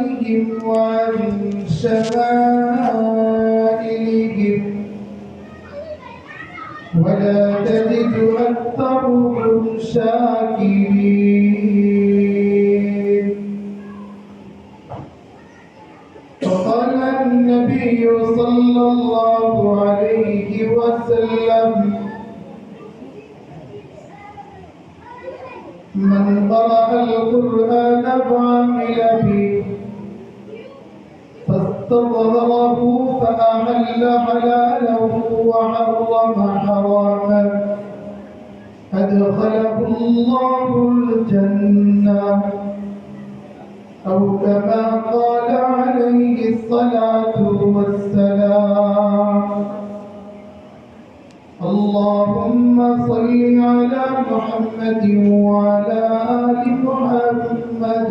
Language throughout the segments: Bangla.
أيمانهم وعن شمائلهم. ولا تجد أكثرهم شاكرين. وقال النبي صلى الله عليه وسلم من قرأ القرآن وعمل به فاستظهره فأحل حلاله وحرم حراما أدخله الله الجنة أو كما قال عليه الصلاة والسلام اللهم صل على محمد وعلى آل محمد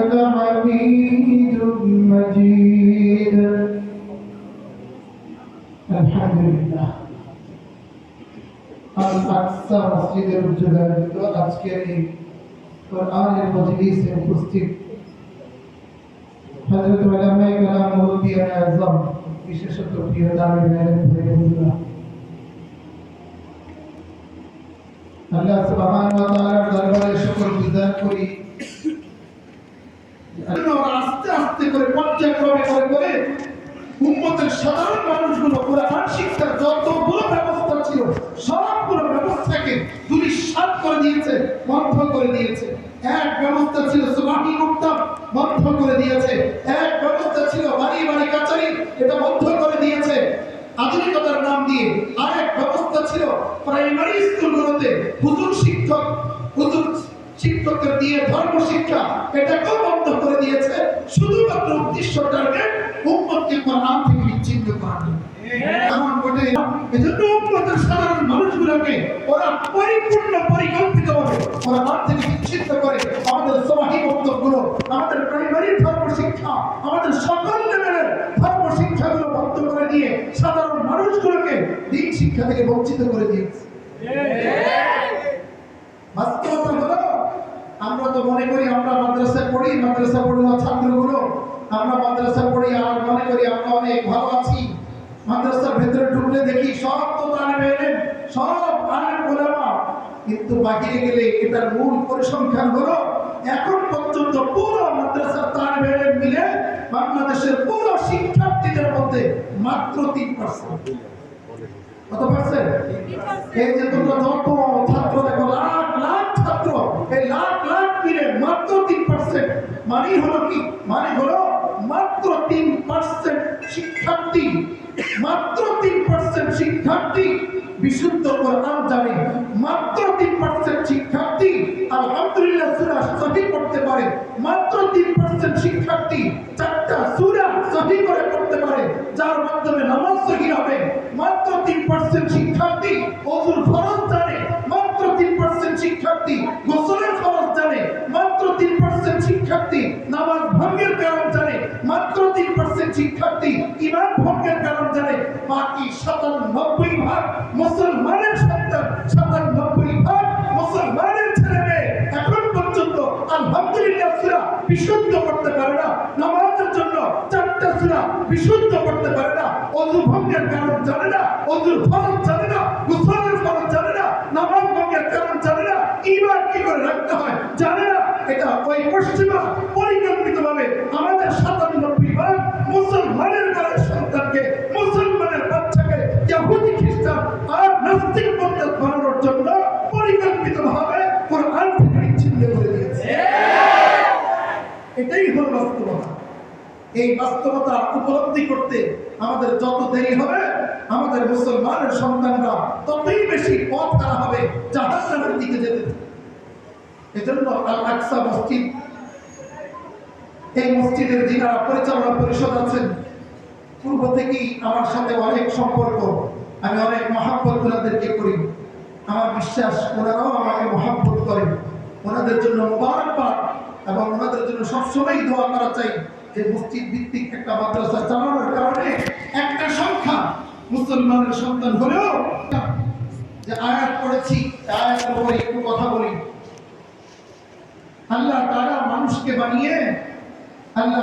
إنك حميد مجيد الحمد لله আল আকসা মসজিদের উদ্যোগে আয়োজিত আজকের এই কোরআনের মজলিসে উপস্থিত হযরত উলামায়ে কেরাম মুরব্বিয়ান আযম বিশেষত প্রিয় দামি মেরে ভাই বন্ধুরা আল্লাহ সুবহানাহু ওয়া তাআলার দরবারে শুকর গুজার করি আমরা আস্তে আস্তে করে পর্যায়ক্রমে করে করে উম্মতের সাধারণ মানুষগুলো যতগুলো ব্যবস্থা ছিল, সবগুলো ব্যবস্থাকে করে দিয়েছে, বন্ধ করে দিয়েছে। এক ব্যবস্থা ছিল সুবাহি বন্ধ করে দিয়েছে। এক ব্যবস্থা ছিল বাড়ি বাড়ি, কাচারি, এটা বন্ধ করে দিয়েছে। আধুনিকতার নাম দিয়ে আরেক ব্যবস্থা ছিল প্রাইমারি স্কুলগুলোতে হুজুর শিক্ষক, হুজুর শিক্ষকদের দিয়ে ধর্ম শিক্ষা এটাকেও বন্ধ দিয়েছে শুধুমাত্র উদ্দেশ্য টার্গেট উম্মতকে কোরআন থেকে বিচ্ছিন্ন করার জন্য। এমন ঘটে এজন্য উম্মতের সাধারণ মানুষগুলোকে ওরা পরিপূর্ণ পরিকল্পিতভাবে ওরা থেকে বিচ্ছিন্ন করে আমাদের সমাহি বক্তব্যগুলো আমাদের প্রাইমারি ধর্ম শিক্ষা আমাদের সকল লেভেলের ধর্ম শিক্ষাগুলো বন্ধ করে দিয়ে সাধারণ মানুষগুলোকে দিন শিক্ষা থেকে বঞ্চিত করে দিয়েছে। বাস্তবতা হলো আমরা তো মনে করি পড়ি, মাদ্রাসা পড়ুয়া ছাত্রগুলো আমরা মাদ্রাসা পড়ি, আর মনে করি আমরা অনেক ভালো আছি। মাদ্রাসার ভেতরে ঢুকলে দেখি সব তো তালেবে এলেন সব আলেম ওলামা। কিন্তু বাহিরে গেলে এটার মূল পরিসংখ্যান হলো, এখন পর্যন্ত পুরো মাদ্রাসার তালেবে এলেম মিলে বাংলাদেশের পুরো শিক্ষার্থীদের মধ্যে মাত্র তিন পার্সেন্ট কত পার্সেন্ট এই যে তোমরা যত ছাত্র দেখো, লাখ লাখ ছাত্র, এই লাখ লাখ মিলে মাত্র তিন মানে হলো কি? মানে হলো মাত্র তিন পার্সেন্ট শিক্ষার্থী, মাত্র তিন পার্সেন্ট শিক্ষার্থী বিশুদ্ধ কোরআন জানে। করতে পারে না, নামাজের জন্য চারটা সুরা বিশুদ্ধ করতে পারে না, অজু কারণ জানে না, অজুর ফরজ জানে না, গোসলের ফরজ জানে না, নামাজ ভঙ্গের কারণ জানে না ইমান কি করে রাখতে হয় জানে না, এটা ওই পশ্চিমা পরিকল্পিতভাবে আমাদের সাতানব্বই ভাগ মুসলমানের ঘরের সন্তানকে, মুসলমানের বাচ্চাকে ইহুদি খ্রিস্টান আর নাস্তিক পদ্ধত বানানোর জন্য এটাই হল বাস্তবতা। এই বাস্তবতা উপলব্ধি করতে আমাদের যত দেরি হবে, আমাদের মুসলমানের সন্তানরা ততই বেশি পথ হারা হবে জাহান্নামের দিকে যেতে। এজন্য আল আকসা মসজিদ, এই মসজিদের যিনারা পরিচালনা পরিষদ আছেন। পূর্ব থেকেই আমার সাথে অনেক সম্পর্ক, আমি অনেক মহাব্বত ওনাদেরকে করি। আমার বিশ্বাস, ওনারাও আমাকে মহাব্বত করেন। ওনাদের জন্য মোবারকবাদ এবং ওনাদের জন্য সবসময় দোয়া করা চাই যে মসজিদ ভিত্তিক একটা মাদ্রাসা চালানোর কারণে একটা সংখ্যা মুসলমানের সন্তান হলেও যে আয়াত পড়েছি আয়াতের একটু কথা বলি। আল্লাহ তারা মানুষকে বানিয়ে, আল্লাহ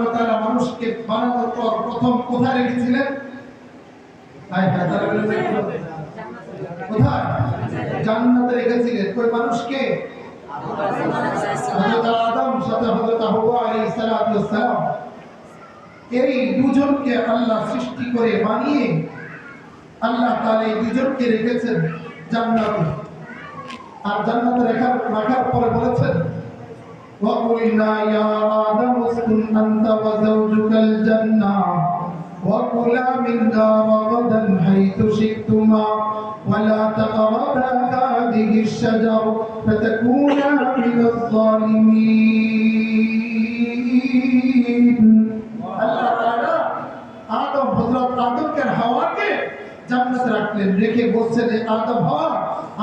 ওয়া তাআলা মানুষকে বানানোর পর প্রথম কোথায় রেখেছিলেন? কোথায়? জান্নাতে রেখেছিলেন। ওই মানুষকে হযরত আদম সাথে হযরত হাওয়া আলাইহিস সালাতু ওয়াস সালাম এই দুজনকে আল্লাহ সৃষ্টি করে বানিয়ে আল্লাহ তাআলা এই দুজনকে রেখেছেন জান্নাতে আর জান্নাতে রাখার রাখার পরে বলেছেন وقلنا يا آدم اسكن أنت وزوجك الجنة وكلا منها رغدا حيث شئتما ولا تقربا هذه الشجر فتكونا من الظالمين রেখে বলছেন যে আদম হাওয়া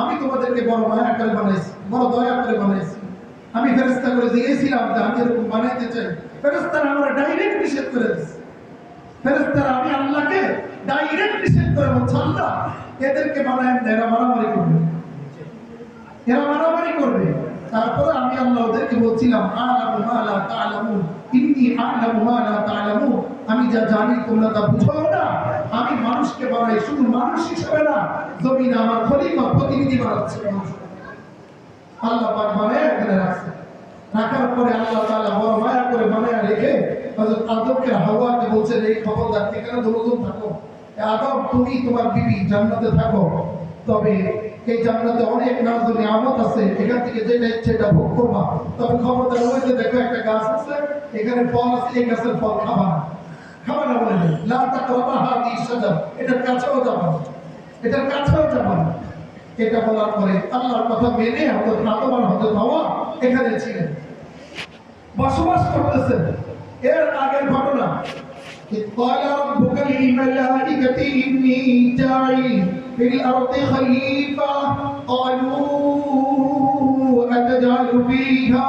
আমি তোমাদেরকে বড় মায়া করে বানাইছি, বড় দয়া করে বানাইছি। আমি ফেরেস্তা করে দিয়েছিলাম যে, আমি এরকম বানাইতে চাই। ফেরেস্তারা আমরা ডাইরেক্ট নিষেধ করে দিচ্ছি ফেরেস্তারা আমি আল্লাহকে ডাইরেক্ট নিষেধ করে বলছি, আল্লাহ, এদেরকে বানায় না, এরা মারামারি করবে। এরা মারামারি করবে। তারপরে আমি আল্লাহ ওদেরকে বলছিলাম, আলামু মা লা ইন্নী আ'লামু মা লা আমি যা জানি তোমরা তা বুঝো। মানুষকে বানাই শুধু মানুষ হিসেবে না, জমিন আমার খলিফা, প্রতিনিধি বানাচ্ছে আল্লাহ পাক বানায় এখানে রাখছে। রাখার পরে আল্লাহ তাআলা বড় মায়া করে বানায় রেখে হযরত আদমকে হাওয়াকে বলছেন, এই খবরদার থাকো। আদম, তুমি তোমার বিবি, জান্নাতে থাকো। তবে এই জান্নাতে অনেক নাজ নিয়ামত আছে। এখান থেকে যেটা ইচ্ছে এটা ভোগ করবা। তবে খবরদার দেখো একটা গাছ আছে, এখানে ফল আছে, এই গাছের ফল খাবা না। খাবা না বলে নেই লা তাকরাবা হাদি সাজার এটার কাছেও যাবা না এটার কাছেও যাবা না এটা বলার পরে আল্লাহর কথা মেনে হযরত আদম আর হযরত হাওয়া এখানে ছিলেন বসবাস করতেছেন এর আগের ঘটনা إذ قال ربك للملائكة إني جاعل في الأرض خليفة قالوا أتجعل فيها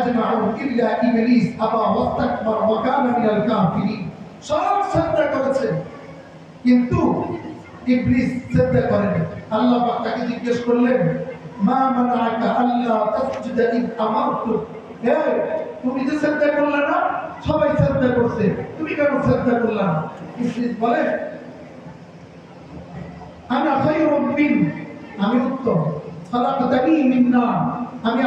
আজমাউন ইল্লা ইবলিস আবা ওয়াস্তাকবার ওয়া কানা মিনাল কাফিরিন সব সিজদা করেছেন। কিন্তু ইবলিস সিজদা করেনি। আল্লাহ পাক তাকে জিজ্ঞেস করলেন, মা মানাআকা আল্লা তাসজুদা ইদ আমারতু? হে, তুমি যে সিজদা করলে না, সবাই সিজদা করছে। তুমি কেন সিজদা করলে না? ইবলিস বলে, আনা খায়রুম মিন, আমি উত্তম। খালাকতানি মিন নার। আমি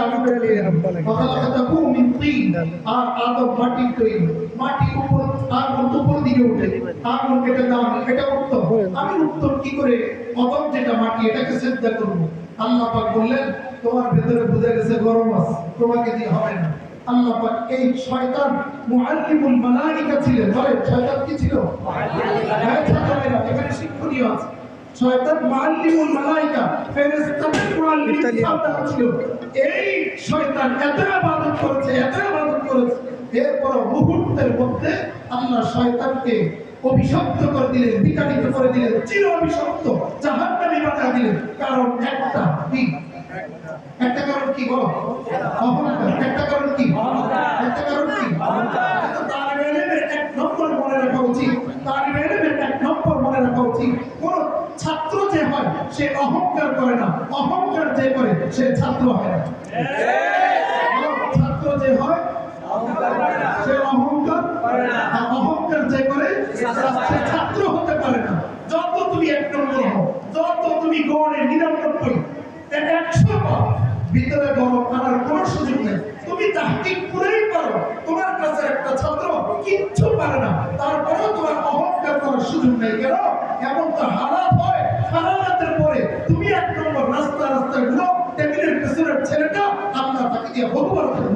মিন তিন আর আদম মাটির তৈরি। মাটি উপর আগুন উপর দিকে উঠে আগুন এটা দাম এটা উত্তম। আমি উত্তম কি করে? অদম যেটা মাটি এটাকে করব। আল্লাহ পাক বললেন তোমার ভেতরে বুঝে গেছে গরম আছে তোমাকে দিয়ে হবে না। আল্লাহ পাক এই শয়তান মুআল্লিমুল মালাইকা ছিলেন। বলে শয়তান কি ছিল? হ্যাঁ এখানে শিক্ষণীয় আছে। শয়তান মুআল্লিমুল মালাইকা ফেরেশতা মুআল্লিম সাদা ছিল। এই শয়তান এত ইবাদত করেছে এত ইবাদত করেছে এরপর মুহূর্তের মধ্যে আল্লাহ শয়তানকে অভিশপ্ত করে দিলেন বিতাড়িত করে দিলেন চির অভিশপ্ত জাহান্নামী বানা দিলেন। কারণ একটা কি? একটা কারণ কি বলো? অহংকার। একটা কারণ কি? একটা কারণ কি তালিবে ইলমের এক নম্বর মনে রাখা উচিত তালিবে ইলমের এক নম্বর মনে রাখা উচিত কোন ছাত্র যে হয়, সে অহংকার করে না। অহংকার যে করে, সে ছাত্র হয় না। ছাত্র যে হয়, সে অহংকার। অহংকার যে করে, সে ছাত্র হতে পারে না। যত তুমি এক নম্বর হও, যত তুমি গড়ে নিরানব্বই একশো পাও। ভিতরে আনার কোনো সুযোগ নেই। তুমি তাহকিক করেই পারো। তোমার কাছে একটা ছাত্র কিচ্ছু পারে না। তারপরেও তোমার অহংকার করার সুযোগ নেই। কেন? এমন তো হালাত হয় সারা পরে তুমি এক নম্বর রাস্তা রাস্তা ঘুরো টেবিলের পেছনের ছেলেটা আপনার তাকে দিয়ে বহুবার হয়?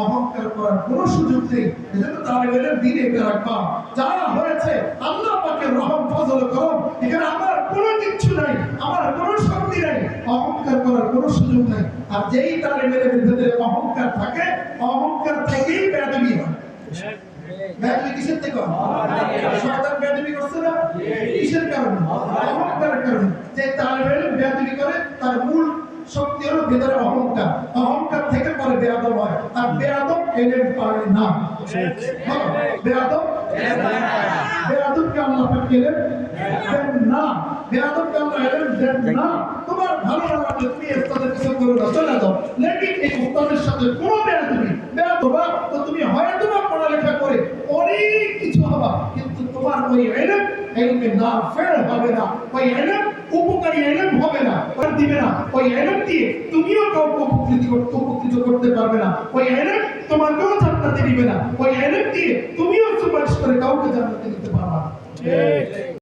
অহংকার করার কোনো সুযোগ নেই। এজন্য তালেবেলের দিন এটা রাখবা যারা হয়েছে আল্লাহ পাকে রহম ফজল করম এখানে আমার কোনো কিচ্ছু নাই আমার কোনো শক্তি নাই। অহংকার করার কোনো সুযোগ নাই। আর যেই তালেবেলের ভিতরে অহংকার থাকে অহংকার থেকেই বেদবি হয়। বেদবি কিসের থেকে? শয়তান বেদবি করছে না? কিসের কারণে? অহংকারের কারণে। যে তালেবেল বেদবি করে, তার মূল শক্তি হলো ভেতরে অহংকার। অহংকার থেকে পরে বেয়াদব হয়। আর বেয়াদব এলেন পারে না। বেয়াদব? তোমার ভালো না চলে যাও। সাথে কোনো বেয়াদবি, বেয়াদবা তুমি হয় তোমার পড়ালেখা করে অনেক কিছু হবা কিন্তু তোমার ওই এলেম এলমে না ফের হবে না ওই এলেম উপকারী এলেম হবে না ওই দিবে না ওই এলেম দিয়ে তুমিও কাউকে উপকৃত করতে উপকৃত করতে পারবে না ওই এলেম তোমাকেও জান্নাতে দিবে না ওই এলেম দিয়ে তুমিও সুপারিশ করে কাউকে জান্নাতে দিতে পারবে না